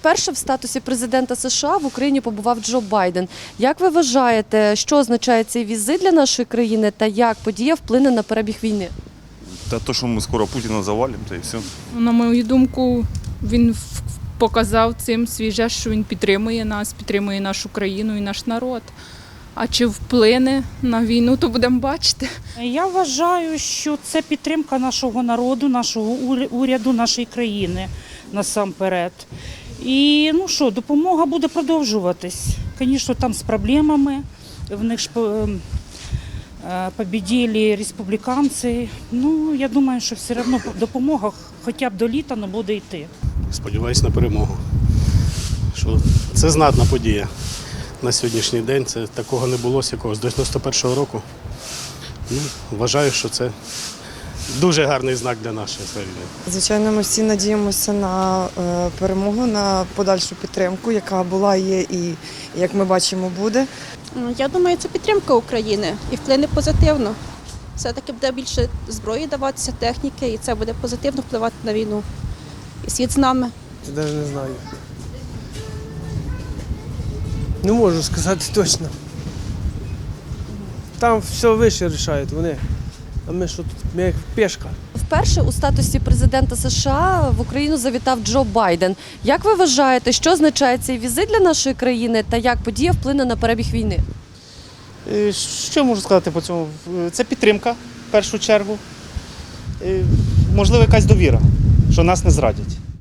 Вперше в статусі президента США в Україні побував Джо Байден. Як ви вважаєте, що означає цей візит для нашої країни та як подія вплине на перебіг війни? Да то, что мы скоро Путина завалим, то и все. На мою думку, він в- показав цим свій жест, що він підтримує нас, підтримує нашу країну і наш народ. А чи вплине на війну, то будемо бачити. Я вважаю, що це підтримка нашого народу, нашого уряду, нашої країни насамперед. І ну що, допомога буде продовжуватись. Звісно, там з проблемами. В них ж ем, е, побіділи республіканці. Ну, я думаю, що все одно допомога хоча б до літа але буде йти. Сподіваюсь на перемогу. Що це знатна подія на сьогоднішній день. Це такого не було з якогось до 91-го року. Ну, вважаю, що це дуже гарний знак для нашої країни. Звичайно, ми всі надіємося на е, перемогу, на подальшу підтримку, яка була, є і як ми бачимо, буде. Ну, Я думаю, це підтримка України і вплине позитивно. Все-таки буде більше зброї даватися, техніки, і це буде позитивно впливати на війну. І світ з нами. Я навіть не знаю. Не можу сказати точно. Там все вище рішають вони. А ми що тут? Ми як пішка. Вперше у статусі президента США в Україну завітав Джо Байден. Як ви вважаєте, що означає цей візит для нашої країни та як подія вплине на перебіг війни? Е, Що можу сказати по цьому? Це підтримка в першу чергу. Е, Можливо, якась довіра, що нас не зрадять.